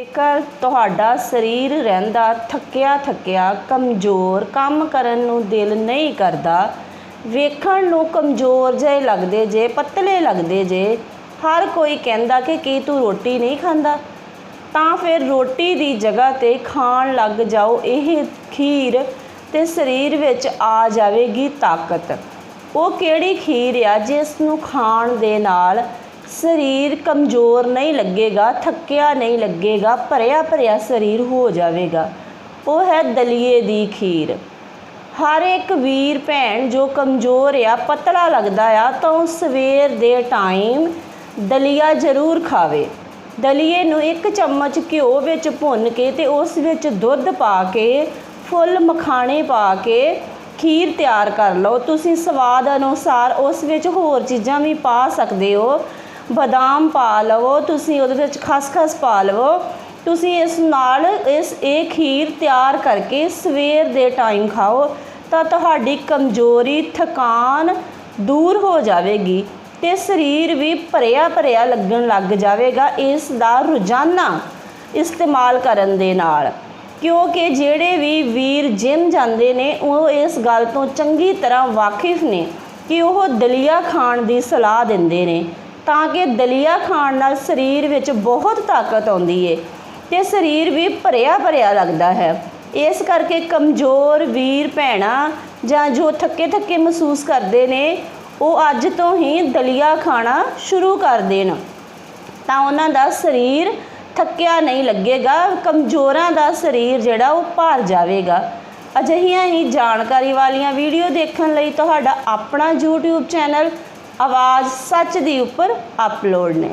ਜੇਕਰ ਤੁਹਾਡਾ ਸਰੀਰ ਰਹਿੰਦਾ ਥੱਕਿਆ ਥੱਕਿਆ, ਕਮਜ਼ੋਰ, ਕੰਮ ਕਰਨ ਨੂੰ ਦਿਲ ਨਹੀਂ ਕਰਦਾ, ਵੇਖਣ ਨੂੰ ਕਮਜ਼ੋਰ ਜਿਹੇ ਲੱਗਦੇ ਜੇ, ਪਤਲੇ ਲੱਗਦੇ ਜੇ, ਹਰ ਕੋਈ ਕਹਿੰਦਾ ਕਿ ਕੀ ਤੂੰ ਰੋਟੀ ਨਹੀਂ ਖਾਂਦਾ, ਤਾਂ ਫਿਰ ਰੋਟੀ ਦੀ ਜਗ੍ਹਾ ਤੇ ਖਾਣ ਲੱਗ ਜਾਓ। ਇਹ ਖੀਰ ਤੇ ਸਰੀਰ ਵਿੱਚ ਆ ਜਾਵੇਗੀ ਤਾਕਤ। ਉਹ ਕਿਹੜੀ ਖੀਰ ਆ, ਜਿਸ ਨੂੰ ਖਾਣ ਦੇ ਨਾਲ ਸਰੀਰ ਕਮਜ਼ੋਰ ਨਹੀਂ ਲੱਗੇਗਾ, ਥੱਕਿਆ ਨਹੀਂ ਲੱਗੇਗਾ, ਭਰਿਆ ਭਰਿਆ ਸਰੀਰ ਹੋ ਜਾਵੇਗਾ। ਉਹ ਹੈ ਦਲੀਏ ਦੀ ਖੀਰ। ਹਰ ਇੱਕ ਵੀਰ ਭੈਣ ਜੋ ਕਮਜ਼ੋਰ ਆ, ਪਤਲਾ ਲੱਗਦਾ ਆ, ਤਾਂ ਉਹ ਸਵੇਰ ਦੇ ਟਾਈਮ ਦਲੀਆ ਜ਼ਰੂਰ ਖਾਵੇ। ਦਲੀਏ ਨੂੰ ਇੱਕ ਚਮਚ ਘਿਓ ਵਿੱਚ ਭੁੰਨ ਕੇ ਤੇ ਉਸ ਵਿੱਚ ਦੁੱਧ ਪਾ ਕੇ, ਫੁੱਲ ਮਖਾਣੇ ਪਾ ਕੇ ਖੀਰ ਤਿਆਰ ਕਰ ਲਓ। ਤੁਸੀਂ ਸਵਾਦ ਅਨੁਸਾਰ ਉਸ ਵਿੱਚ ਹੋਰ ਚੀਜ਼ਾਂ ਵੀ ਪਾ ਸਕਦੇ ਹੋ। ਬਦਾਮ ਪਾ ਲਵੋ, ਤੁਸੀਂ ਉਹਦੇ ਵਿੱਚ ਖਸਖਸ ਪਾ ਲਵੋ। ਤੁਸੀਂ ਇਸ ਨਾਲ ਇਸ ਇਹ ਖੀਰ ਤਿਆਰ ਕਰਕੇ ਸਵੇਰ ਦੇ ਟਾਈਮ ਖਾਓ, ਤਾਂ ਤੁਹਾਡੀ ਕਮਜ਼ੋਰੀ, ਥਕਾਨ ਦੂਰ ਹੋ ਜਾਵੇਗੀ ਤੇ ਸਰੀਰ ਵੀ ਭਰਿਆ ਭਰਿਆ ਲੱਗਣ ਲੱਗ ਜਾਵੇਗਾ ਇਸ ਦਾ ਰੋਜ਼ਾਨਾ ਇਸਤੇਮਾਲ ਕਰਨ ਦੇ ਨਾਲ। ਕਿਉਂਕਿ ਜਿਹੜੇ ਵੀ ਵੀਰ ਜਿਮ ਜਾਂਦੇ ਨੇ, ਉਹ ਇਸ ਗੱਲ ਤੋਂ ਚੰਗੀ ਤਰ੍ਹਾਂ ਵਾਕਿਫ ਨੇ ਕਿ ਉਹ ਦਲੀਆ ਖਾਣ ਦੀ ਸਲਾਹ ਦਿੰਦੇ ਨੇ। ਤਾਂ ਕਿ ਦਲੀਆ ਖਾਣ ਨਾਲ ਸਰੀਰ ਵਿੱਚ ਬਹੁਤ ਤਾਕਤ ਆਉਂਦੀ ਏ ਤੇ ਸਰੀਰ ਵੀ ਭਰਿਆ ਭਰਿਆ ਲੱਗਦਾ ਹੈ। ਇਸ ਕਰਕੇ ਕਮਜ਼ੋਰ ਵੀਰ ਭੈਣਾਂ ਜਾਂ ਜੋ ਥੱਕੇ ਥੱਕੇ ਮਹਿਸੂਸ ਕਰਦੇ ਨੇ, ਉਹ ਅੱਜ ਤੋਂ ਹੀ ਦਲੀਆ ਖਾਣਾ ਸ਼ੁਰੂ ਕਰ ਦੇਣ। ਤਾਂ ਉਹਨਾਂ ਦਾ ਸਰੀਰ ਥੱਕਿਆ ਨਹੀਂ ਲੱਗੇਗਾ, ਕਮਜ਼ੋਰਾਂ ਦਾ ਸਰੀਰ ਜਿਹੜਾ ਉਹ ਭਰ ਜਾਵੇਗਾ। ਅਜਿਹੀਆਂ ਹੀ ਜਾਣਕਾਰੀ ਵਾਲੀਆਂ ਵੀਡੀਓ ਦੇਖਣ ਲਈ ਤੁਹਾਡਾ ਆਪਣਾ YouTube ਚੈਨਲ ਆਵਾਜ਼ ਸੱਚ ਦੀ ਉੱਪਰ ਅਪਲੋਡ ਨੇ।